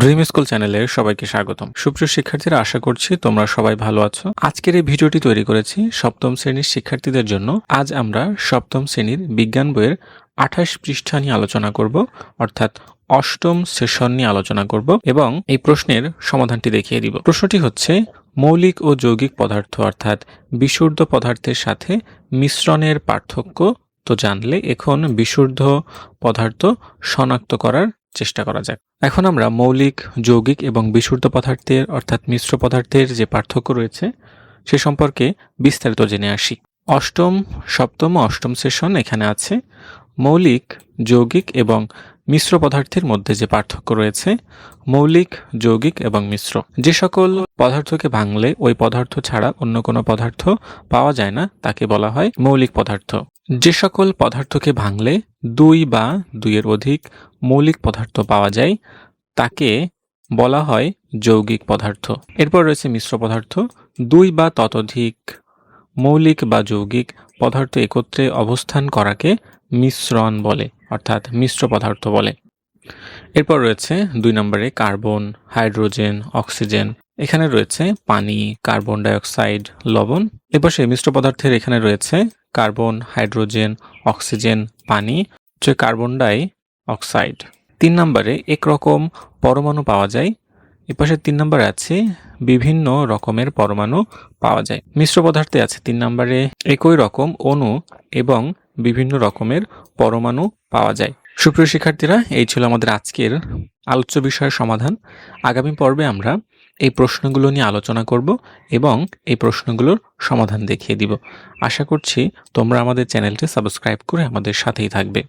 Dream school চ্যানেলে সবাইকে স্বাগতম। সুপ্রিয় শিক্ষার্থীরা, আশা করছি তোমরা সবাই ভালো আছো। আজকের এই ভিডিওটি তৈরি করেছি সপ্তম শ্রেণির শিক্ষার্থীদের জন্য। আজ আমরা সপ্তম শ্রেণির বিজ্ঞান বইয়ের আঠাশ পৃষ্ঠা নিয়ে আলোচনা করব, অর্থাৎ অষ্টম সেশন নিয়ে আলোচনা করব এবং এই প্রশ্নের সমাধানটি দেখিয়ে দিব। প্রশ্নটি হচ্ছে, মৌলিক ও যৌগিক পদার্থ, অর্থাৎ বিশুদ্ধ পদার্থের সাথে মিশ্রণের পার্থক্য, তো জানলে এখন বিশুদ্ধ পদার্থ শনাক্ত করার চেষ্টা করা যাক। এখন আমরা মৌলিক, যৌগিক এবং বিশুদ্ধ পদার্থের অর্থাৎ মিশ্র পদার্থের যে পার্থক্য রয়েছে, সে সম্পর্কে বিস্তারিত জেনে আসি। অষ্টম, সপ্তম অষ্টম সেশন এখানে আছে। মৌলিক, যৌগিক এবং মিশ্র পদার্থের মধ্যে যে পার্থক্য রয়েছে, মৌলিক, যৌগিক এবং মিশ্র। যে সকল পদার্থকে ভাঙলে ওই পদার্থ ছাড়া অন্য কোনো পদার্থ পাওয়া যায় না, তাকে বলা হয় মৌলিক পদার্থ। যে সকল পদার্থকে ভাঙলে দুই বা দুইয়ের অধিক মৌলিক পদার্থ পাওয়া যায়, তাকে বলা হয় যৌগিক পদার্থ। এরপর রয়েছে মিশ্র পদার্থ। দুই বা ততোধিক মৌলিক বা যৌগিক পদার্থ একত্রে অবস্থান করাকে মিশ্রণ বলে, অর্থাৎ মিশ্র পদার্থ বলে। এরপর রয়েছে দুই নম্বরে কার্বন, হাইড্রোজেন, অক্সিজেন। এখানে রয়েছে পানি, কার্বন ডাইঅক্সাইড, লবণ। এরপর সেই মিশ্র পদার্থের এখানে রয়েছে কার্বন, হাইড্রোজেন, অক্সিজেন, পানি হচ্ছে কার্বন ডাই অক্সাইড। তিন নম্বরে একরকম পরমাণু পাওয়া যায়। এপাশে তিন নম্বরে আছে বিভিন্ন রকমের পরমাণু পাওয়া যায়। মিশ্র পদার্থে আছে তিন নম্বরে একই রকম অণু এবং বিভিন্ন রকমের পরমাণু পাওয়া যায়। সুপ্রিয় শিক্ষার্থীরা, এই ছিল আমাদের আজকের আলোচ্য বিষয়ের সমাধান। আগামী পর্বে আমরা এই প্রশ্নগুলো নিয়ে আলোচনা করব এবং এই প্রশ্নগুলোর সমাধান দেখিয়ে দিব। আশা করছি তোমরা আমাদের চ্যানেলটি সাবস্ক্রাইব করে আমাদের সাথেই থাকবে।